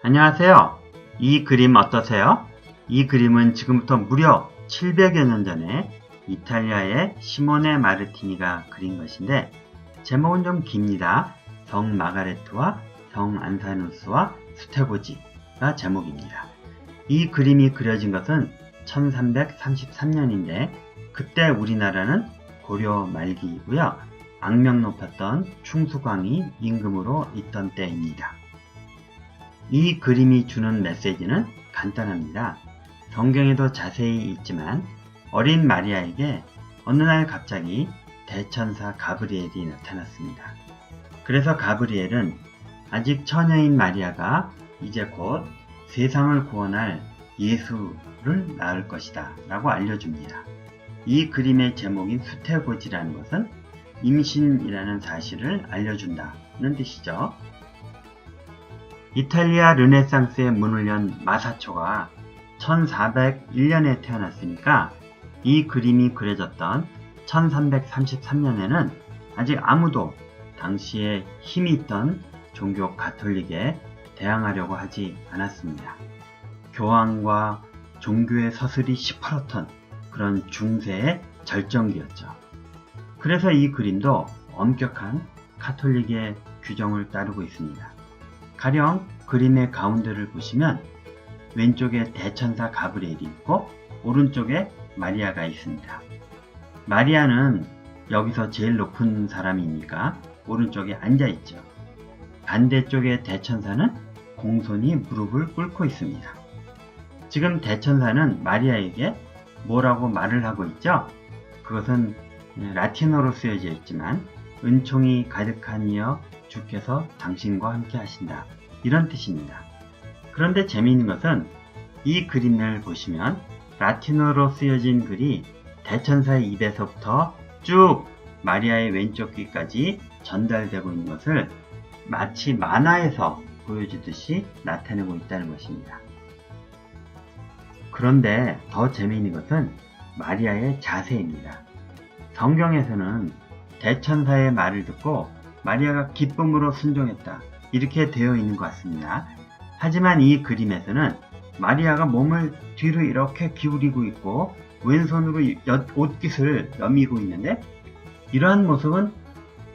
안녕하세요. 이 그림 어떠세요? 이 그림은 지금부터 무려 700여 년 전에 이탈리아의 시모네 마르티니가 그린 것인데 제목은 좀 깁니다. 성 마가레트와 성 안사누스와 수테보지가 제목입니다. 이 그림이 그려진 것은 1333년인데 그때 우리나라는 고려 말기이고요. 악명 높았던 충수광이 임금으로 있던 때입니다. 이 그림이 주는 메시지는 간단합니다. 성경에도 자세히 있지만 어린 마리아에게 어느 날 갑자기 대천사 가브리엘이 나타났습니다. 그래서 가브리엘은 아직 처녀인 마리아가 이제 곧 세상을 구원할 예수를 낳을 것이다 라고 알려줍니다. 이 그림의 제목인 수태고지라는 것은 임신이라는 사실을 알려준다는 뜻이죠. 이탈리아 르네상스의 문을 연 마사초가 1401년에 태어났으니까 이 그림이 그려졌던 1333년에는 아직 아무도 당시에 힘이 있던 종교 가톨릭에 대항하려고 하지 않았습니다. 교황과 종교의 서슬이 시퍼렇던 그런 중세의 절정기였죠. 그래서 이 그림도 엄격한 카톨릭의 규정을 따르고 있습니다. 가령 그림의 가운데를 보시면 왼쪽에 대천사 가브리엘이 있고 오른쪽에 마리아가 있습니다. 마리아는 여기서 제일 높은 사람이니까 오른쪽에 앉아 있죠. 반대쪽의 대천사는 공손히 무릎을 꿇고 있습니다. 지금 대천사는 마리아에게 뭐라고 말을 하고 있죠? 그것은 라틴어로 쓰여져 있지만 은총이 가득한 이여 주께서 당신과 함께 하신다. 이런 뜻입니다. 그런데 재미있는 것은 이 그림을 보시면 라틴어로 쓰여진 글이 대천사의 입에서부터 쭉 마리아의 왼쪽 귀까지 전달되고 있는 것을 마치 만화에서 보여주듯이 나타내고 있다는 것입니다. 그런데 더 재미있는 것은 마리아의 자세입니다. 성경에서는 대천사의 말을 듣고 마리아가 기쁨으로 순종했다. 이렇게 되어 있는 것 같습니다. 하지만 이 그림에서는 마리아가 몸을 뒤로 이렇게 기울이고 있고 왼손으로 옷깃을 여미고 있는데 이러한 모습은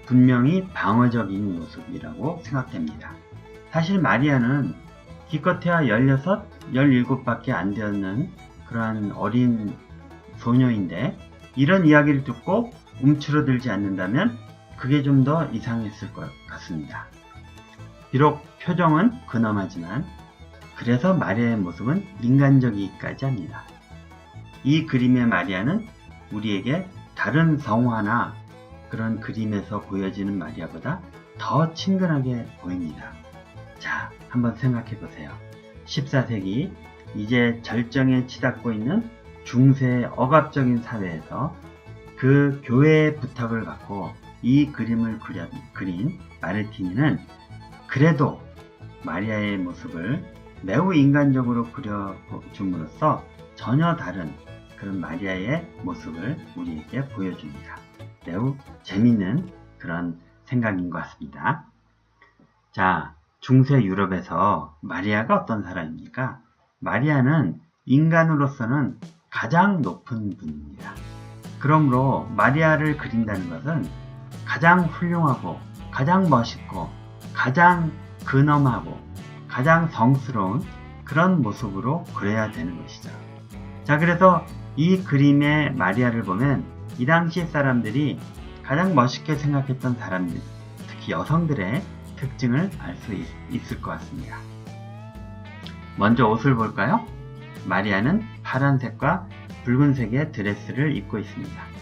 분명히 방어적인 모습이라고 생각됩니다. 사실 마리아는 기껏해야 16, 17밖에 안 되는 그러한 어린 소녀인데 이런 이야기를 듣고 움츠러들지 않는다면 그게 좀 더 이상했을 것 같습니다. 비록 표정은 근엄하지만 그래서 마리아의 모습은 인간적이기까지 합니다. 이 그림의 마리아는 우리에게 다른 성화나 그런 그림에서 보여지는 마리아보다 더 친근하게 보입니다. 자, 한번 생각해 보세요. 14세기 이제 절정에 치닫고 있는 중세 억압적인 사회에서 그 교회의 부탁을 받고 이 그림을 그려, 그린 마르티니는 그래도 마리아의 모습을 매우 인간적으로 그려줌으로써 전혀 다른 그런 마리아의 모습을 우리에게 보여줍니다. 매우 재밌는 그런 생각인 것 같습니다. 자, 중세 유럽에서 마리아가 어떤 사람입니까? 마리아는 인간으로서는 가장 높은 분입니다. 그러므로 마리아를 그린다는 것은 가장 훌륭하고 가장 멋있고 가장 근엄하고 가장 성스러운 그런 모습으로 그려야 되는 것이죠. 자, 그래서 이 그림의 마리아를 보면 이 당시 사람들이 가장 멋있게 생각했던 사람들, 특히 여성들의 특징을 알 수 있을 것 같습니다. 먼저 옷을 볼까요? 마리아는 파란색과 붉은색의 드레스를 입고 있습니다.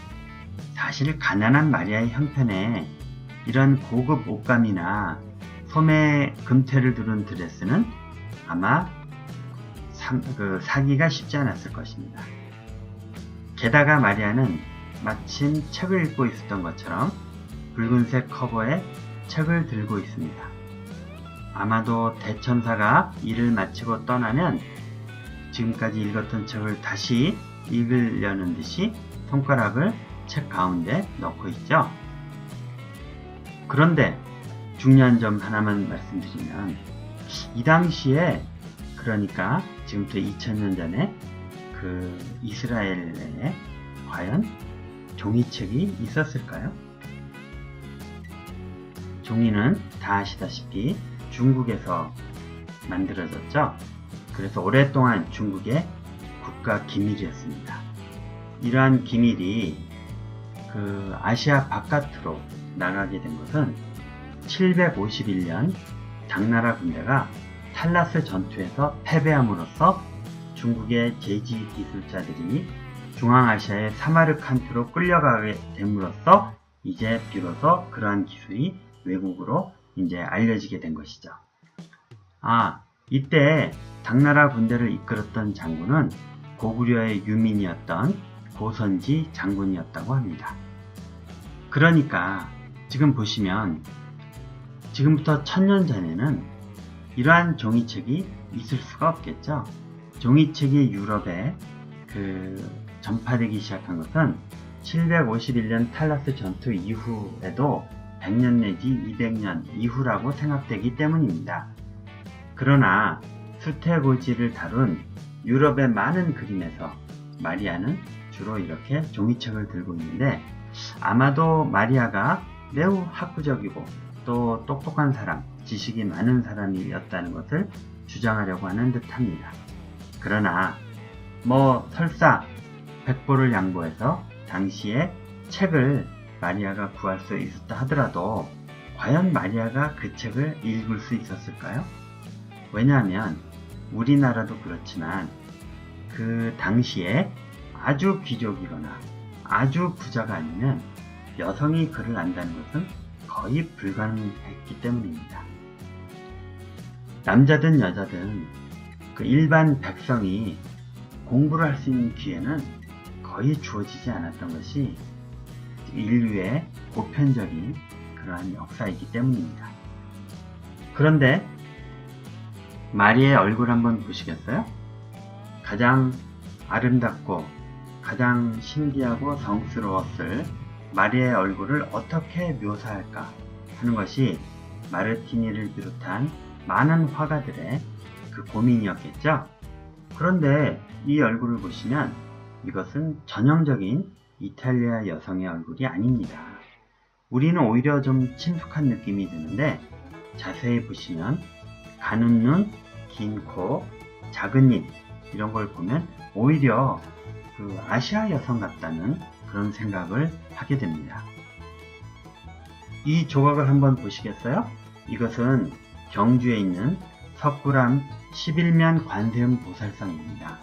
사실 가난한 마리아의 형편에 이런 고급 옷감이나 소매 금태를 두른 드레스는 아마 사, 그, 사기가 쉽지 않았을 것입니다. 게다가 마리아는 마침 책을 읽고 있었던 것처럼 붉은색 커버에 책을 들고 있습니다. 아마도 대천사가 일을 마치고 떠나면 지금까지 읽었던 책을 다시 읽으려는 듯이 손가락을 책 가운데 넣고 있죠. 그런데 중요한 점 하나만 말씀드리면 이 당시에 그러니까 지금부터 2000년 전에 그 이스라엘에 과연 종이책이 있었을까요? 종이는 다 아시다시피 중국에서 만들어졌죠. 그래서 오랫동안 중국의 국가 기밀이었습니다. 이러한 기밀이 그 아시아 바깥으로 나가게 된 것은 751년 당나라 군대가 탈라스 전투에서 패배함으로써 중국의 제지 기술자들이 중앙아시아의 사마르칸트로 끌려가게 됨으로써 이제 비로소 그러한 기술이 외국으로 이제 알려지게 된 것이죠. 아, 이때 당나라 군대를 이끌었던 장군은 고구려의 유민이었던 고선지 장군이었다고 합니다. 그러니까 지금 보시면 지금부터 천년 전에는 이러한 종이책이 있을 수가 없겠죠. 종이책이 유럽에 그 전파되기 시작한 것은 751년 탈라스 전투 이후에도 100년 내지 200년 이후라고 생각되기 때문입니다. 그러나 수태고지를 다룬 유럽의 많은 그림에서 마리아는 주로 이렇게 종이책을 들고 있는데 아마도 마리아가 매우 학구적이고 또 똑똑한 사람, 지식이 많은 사람이었다는 것을 주장하려고 하는 듯합니다. 그러나 뭐 설사 백보를 양보해서 당시에 책을 마리아가 구할 수 있었다 하더라도 과연 마리아가 그 책을 읽을 수 있었을까요? 왜냐하면 우리나라도 그렇지만 그 당시에 아주 귀족이거나 아주 부자가 아니면 여성이 글을 안다는 것은 거의 불가능했기 때문입니다. 남자든 여자든 그 일반 백성이 공부를 할 수 있는 기회는 거의 주어지지 않았던 것이 인류의 보편적인 그러한 역사이기 때문입니다. 그런데 마리의 얼굴 한번 보시겠어요? 가장 아름답고 가장 신기하고 성스러웠을 마리의 얼굴을 어떻게 묘사할까 하는 것이 마르티니를 비롯한 많은 화가들의 그 고민이었겠죠. 그런데 이 얼굴을 보시면 이것은 전형적인 이탈리아 여성의 얼굴이 아닙니다. 우리는 오히려 좀 친숙한 느낌이 드는데 자세히 보시면 가는 눈, 긴 코, 작은 입 이런 걸 보면 오히려 그 아시아 여성 같다는 그런 생각을 하게 됩니다. 이 조각을 한번 보시겠어요? 이것은 경주에 있는 석굴암 11면 관세음 보살상입니다.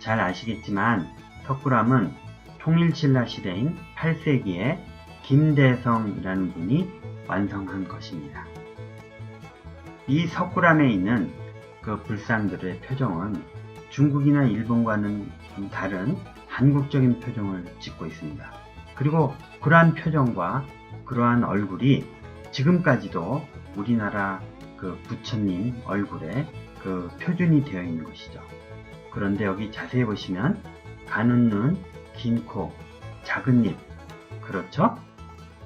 잘 아시겠지만 석굴암은 통일신라 시대인 8세기에 김대성이라는 분이 완성한 것입니다. 이 석굴암에 있는 그 불상들의 표정은 중국이나 일본과는 좀 다른 한국적인 표정을 짓고 있습니다. 그리고 그러한 표정과 그러한 얼굴이 지금까지도 우리나라 그 부처님 얼굴에 그 표준이 되어 있는 것이죠. 그런데 여기 자세히 보시면 가는 눈, 긴 코, 작은 입 그렇죠?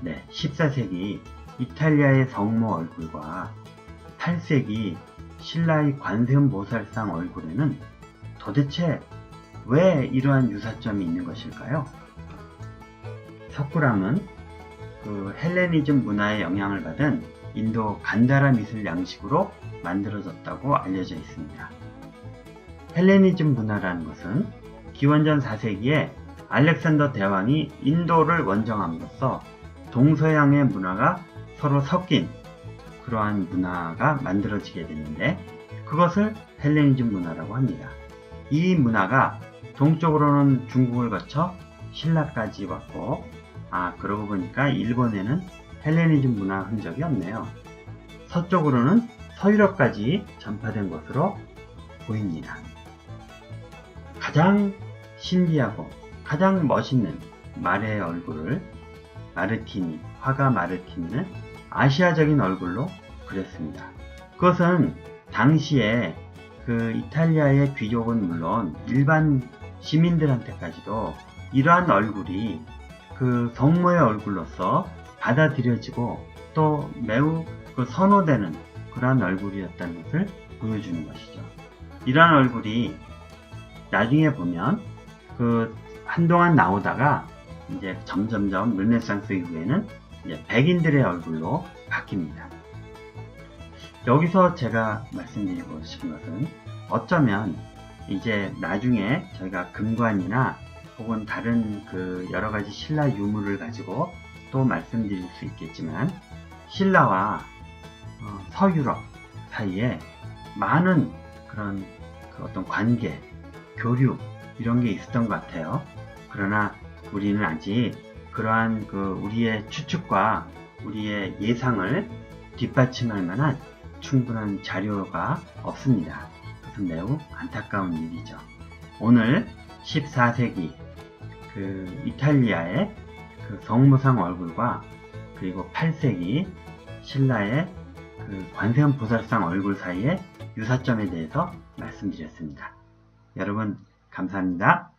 네, 14세기 이탈리아의 성모 얼굴과 8세기 신라의 관세음 보살상 얼굴에는 도대체 왜 이러한 유사점이 있는 것일까요? 석굴암은 그 헬레니즘 문화의 영향을 받은 인도 간다라 미술 양식으로 만들어졌다고 알려져 있습니다. 헬레니즘 문화라는 것은 기원전 4세기에 알렉산더 대왕이 인도를 원정함으로써 동서양의 문화가 서로 섞인 그러한 문화가 만들어지게 됐는데 그것을 헬레니즘 문화라고 합니다. 이 문화가 동쪽으로는 중국을 거쳐 신라까지 왔고 아 그러고 보니까 일본에는 헬레니즘 문화 흔적이 없네요. 서쪽으로는 서유럽까지 전파된 것으로 보입니다. 가장 신기하고 가장 멋있는 말의 얼굴을 마르티니, 화가 마르티니는 아시아적인 얼굴로 그렸습니다. 그것은 당시에 그 이탈리아의 귀족은 물론 일반 시민들한테까지도 이러한 얼굴이 그 성모의 얼굴로서 받아들여지고 또 매우 그 선호되는 그러한 얼굴이었다는 것을 보여주는 것이죠. 이러한 얼굴이 나중에 보면 그 한동안 나오다가 이제 점점점 르네상스 이후에는 이제 백인들의 얼굴로 바뀝니다. 여기서 제가 말씀드리고 싶은 것은 어쩌면 이제 나중에 저희가 금관이나 혹은 다른 그 여러 가지 신라 유물을 가지고 또 말씀드릴 수 있겠지만 신라와 어, 서유럽 사이에 많은 그런 그 어떤 관계, 교류 이런 게 있었던 것 같아요. 그러나 우리는 아직 그러한 그 우리의 추측과 우리의 예상을 뒷받침할 만한 충분한 자료가 없습니다. 그것은 매우 안타까운 일이죠. 오늘 14세기 그 이탈리아의 그 성무상 얼굴과 그리고 8세기 신라의 그 관세음 보살상 얼굴 사이의 유사점에 대해서 말씀드렸습니다. 여러분 감사합니다.